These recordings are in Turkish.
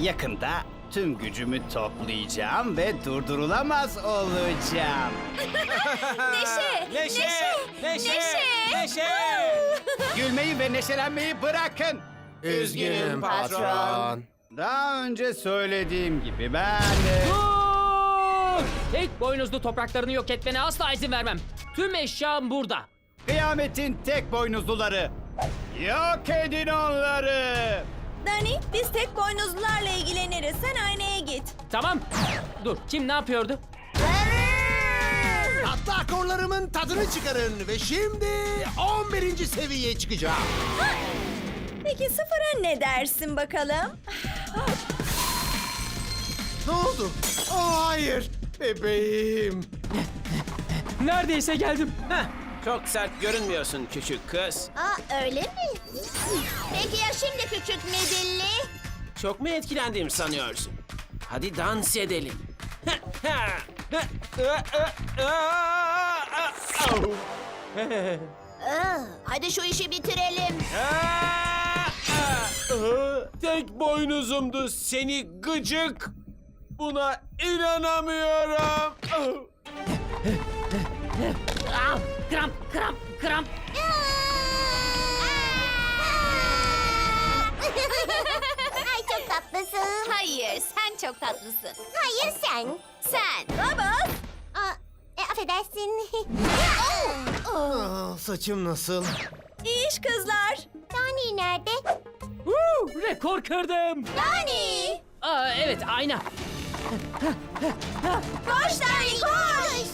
Yakında tüm gücümü toplayacağım ve durdurulamaz olacağım. Neşe! Neşe! Neşe! Neşe! Gülmeyi ve neşelenmeyi bırakın. Üzgünüm patron. Daha önce söylediğim gibi ben... Dur! Tek boynuzlu topraklarını yok etmene asla izin vermem. Tüm eşyam burada. Kıyametin tek boynuzluları. Yok edin onları. Dani, biz tek boynuzlularla ilgileniriz. Sen aynaya git. Tamam. Dur, kim ne yapıyordu? Tatlı akorlarımın tadını çıkarın ve şimdi 11. seviyeye çıkacağım. Peki sıfıra ne dersin bakalım? Ne oldu? Oh, hayır. Bebeğim. Neredeyse geldim. Heh, çok sert görünmüyorsun küçük kız. Aa öyle mi? Peki ya şimdi küçük midilli? Çok mu etkilendiğimi sanıyorsun? Hadi dans edelim. Aa, hadi şu işi bitirelim. Tek boynuzumdu seni gıcık. Buna inanamıyorum. Kramp, kramp, kramp. Ay çok tatlısın. Hayır, sen çok tatlısın. Hayır sen. Sen. Baba. Aa, e, affedersin. Aa, saçım nasıl? İyi iş kızlar. Dani nerede? Woo, rekor kırdım. Dani. Aa, evet, ayna. Koş Dani koş.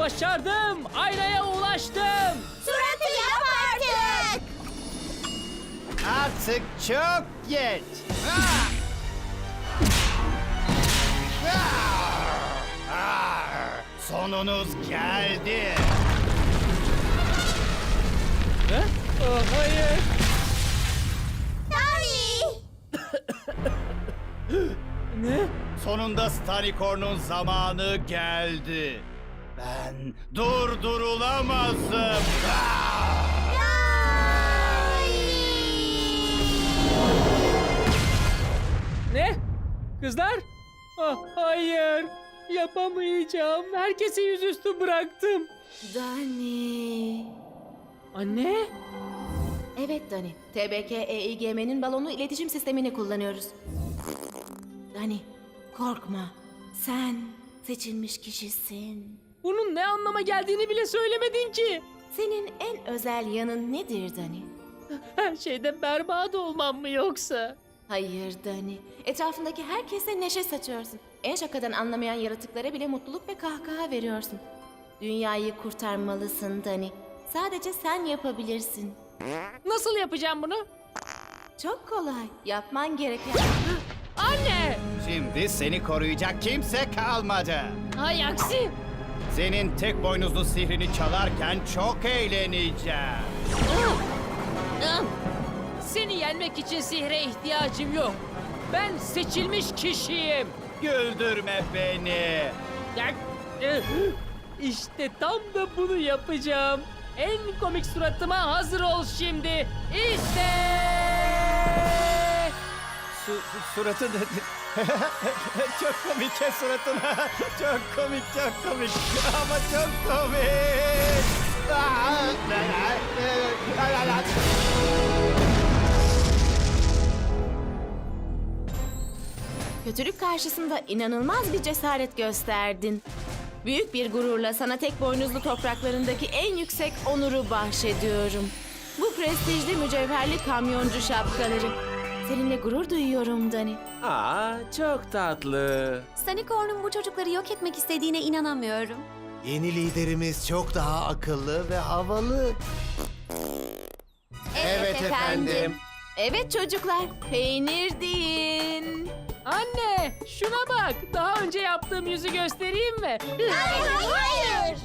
Başardım. Aynaya ulaştım. Suratı yap artık. Artık çok geç. Ah! Ah! Ah! Sonunuz geldi. Ha? Aa, hayır. Dani. Ne? Sonunda Stanikorn'un zamanı geldi. Ben durdurulamazım. Ne? Kızlar? Ah, hayır. Yapamayacağım. Herkesi yüzüstü bıraktım. Dani. Anne? Evet Dani. TBK EIGM'nin balonu iletişim sistemini kullanıyoruz. Dani, korkma. Sen seçilmiş kişisin. Bunun ne anlama geldiğini bile söylemedin ki. Senin en özel yanın nedir Dani? Her şeyde berbat olmam mı yoksa? Hayır Dani. Etrafındaki herkese neşe saçıyorsun. En şakadan anlamayan yaratıklara bile mutluluk ve kahkaha veriyorsun. Dünyayı kurtarmalısın Dani. Sadece sen yapabilirsin. Nasıl yapacağım bunu? Çok kolay. Yapman gereken... Anne! Şimdi seni koruyacak kimse kalmadı. Hay aksi! Senin tek boynuzlu sihrini çalarken çok eğleneceğim. Seni yenmek için sihre ihtiyacım yok. Ben seçilmiş kişiyim. Güldürme beni. İşte tam da bunu yapacağım. En komik suratıma hazır ol şimdi. İşte! Su, su- suratı da... çok komik ya suratına. Çok komik, çok komik. Ama çok komik. Kötülük karşısında inanılmaz bir cesaret gösterdin. Büyük bir gururla sana tek boynuzlu topraklarındaki en yüksek onuru bahşediyorum. Bu prestijli mücevherli kamyoncu şapkaları. Seninle gurur duyuyorum Dani. Aa, çok tatlı. Stanikorn'un bu çocukları yok etmek istediğine inanamıyorum. Yeni liderimiz çok daha akıllı ve havalı. Evet efendim. Evet çocuklar, peynir deyin. Anne, şuna bak. Daha önce yaptığım yüzü göstereyim mi? Hayır. Hayır.